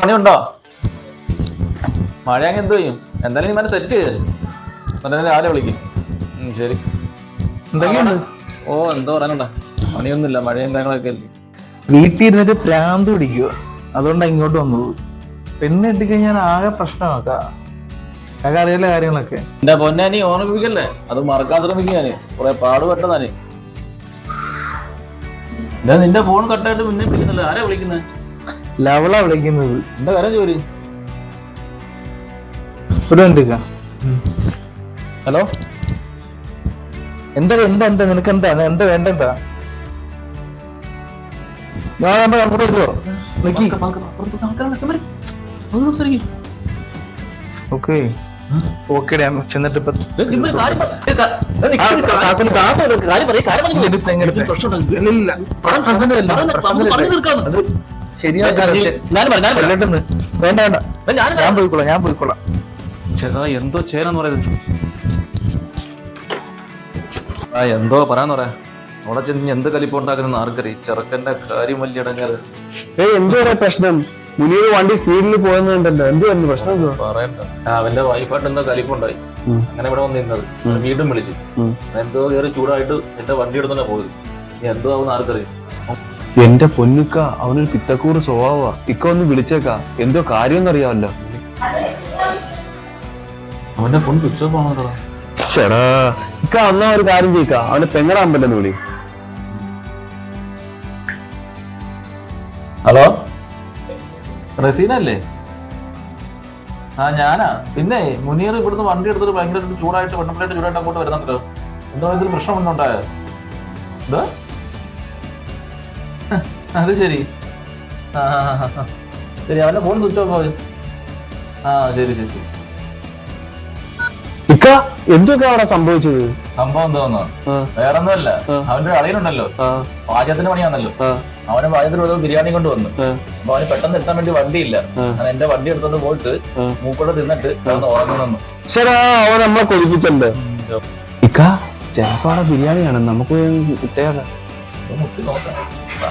പണിയുണ്ടോ? മഴ അങ്ങ് എന്ത് ചെയ്യും? എന്തായാലും നീ സെറ്റ് ചെയ്ത് രാവിലെ വിളിക്കും. ശരി. എന്തൊക്കെയുണ്ട്? ഓ എന്തോ പറയാനുണ്ട. പണിയൊന്നുമില്ല മഴയും കാര്യങ്ങളൊക്കെ അല്ലേ? വീട്ടിൽ ഇരുന്നിട്ട് പ്രാന്ത് പിടിക്കുക അതുകൊണ്ടാണ് ഇങ്ങോട്ട് വന്നത്. പെണ്ണ് കിട്ടിക്കഴിഞ്ഞാൽ ആകെ പ്രശ്നമാക്കാ. കാക്ക അറിയാലോ കാര്യങ്ങളൊക്കെ. എന്റെ പൊന്നെ നീ ഓർമ്മിപ്പിക്കല്ലേ അത് മറക്കാൻ ശ്രമിക്കും ഞാൻ. കുറെ പാടുപെട്ടതാണ് നിന്റെ ഫോൺ കട്ടായിട്ട് മുന്നേ വിളിക്കുന്നില്ല. ആരാ വിളിക്കുന്നത് ലവളാ വിളിക്കുന്നത്. എന്താ കാര്യം ജോലി? ഒരു മിനിറ്റ് ഹലോ? എന്താ എന്താ എന്താ നിനക്ക് എന്താ എന്താ വേണ്ട എന്താ? ഞാൻ നമ്മുടെ അങ്ങോട്ട് വരുമോ നിക്കി. ഓക്കെ. ചെന്നിട്ട് ഇപ്പൊ കൊല്ലട്ടെന്ന്. വേണ്ട വേണ്ട. ഞാൻ പോയിക്കോളാം ഞാൻ പോയിക്കോളാം. ചേട്ടാ എന്തോ ചെയ്യാനെന്ന് പറയുന്നത്. ആ എന്തോ പറയാന്ന് പറയാ. അവിടെ ചെന്ന് എന്ത് കലിപ്പ് ഉണ്ടാക്കുന്ന ആർക്കറിയ. ചെറുക്കന്റെ കാര്യം വലിയ ഇടങ്ങാറ്. ഏയ് എന്തുവാ പ്രശ്നം. മുനീർ വണ്ടി സ്പീഡിൽ പോയെന്നുണ്ടല്ലോ എന്തുവായിരുന്നു പ്രശ്നം പറയണ്ട. അവന്റെ വൈഫായിട്ട് എന്തോ കലിപ്പുണ്ടായി. അങ്ങനെ ഇവിടെ വന്ന് നിന്നത് വീണ്ടും വിളിച്ചു. എന്തോ കയറി ചൂടായിട്ട് എന്റെ വണ്ടി എടുത്തോണ്ടാ പോയത് എന്തോ ആവുന്ന ആർക്കറിയാം. എന്റെ പൊന്നുക്ക അവനൊരു പിത്തക്കൂറ് സ്വഭാവ ഇക്ക ഒന്ന് വിളിച്ചേക്കാ. എന്തോ കാര്യം എന്നറിയാമല്ലോ അവന്റെ പൊന്ന് ആണോ ചേടാ. ഇക്ക അന്നാ ഒരു കാര്യം ചെയ്യിക്ക. അവന്റെ പറ്റുന്ന വിളി. ഹലോ? റസീന അല്ലേ ആ ഞാനാ. പിന്നെ മുനീർ ഇവിടുന്ന് വണ്ടി എടുത്തിട്ട് ഭയങ്കര ചൂടായിട്ട് വെണ്ണപ്പിലായിട്ട് ചൂടായിട്ട് അങ്ങോട്ട് വരുന്നുണ്ടല്ലോ. എന്തോ ഇതിൽ പ്രശ്നം ഒന്നുണ്ടായോ എന്താ അത് ശരി. ആ. ശരി അവന്റെ ഫോൺ സ്വിച്ച് ഓഫ് ആവും ആ ശരി ശരി ശരി. ഇക്ക എന്തൊക്കെ അവിടെ സംഭവിച്ചത്? സംഭവം എന്തോന്നോ വേറെ ഒന്നുമല്ല. അവന്റെ ഒരു അളിയനുണ്ടല്ലോ. പാചകത്തിന് പണിയാണല്ലോ. അവന് ഒരു ബിരിയാണി കൊണ്ട് വന്നു അപ്പൊ അവന് പെട്ടെന്ന് എത്താൻ വേണ്ടി വണ്ടിയില്ല. ഞാൻ എന്റെ വണ്ടി എടുത്തോണ്ട് പോയിട്ട് മൂക്കോടെ തിന്നിട്ട് കിടന്ന് ഉറങ്ങുന്നു ചേടാ അവൻ നമ്മളെ കൊതിപ്പിച്ചല്ലേ? ഇക്ക ചിലപ്പോ അവിടെ ബിരിയാണിയാണ്. നമുക്ക് കിട്ടിയാലോ മുട്ടി നോക്കാം ആ.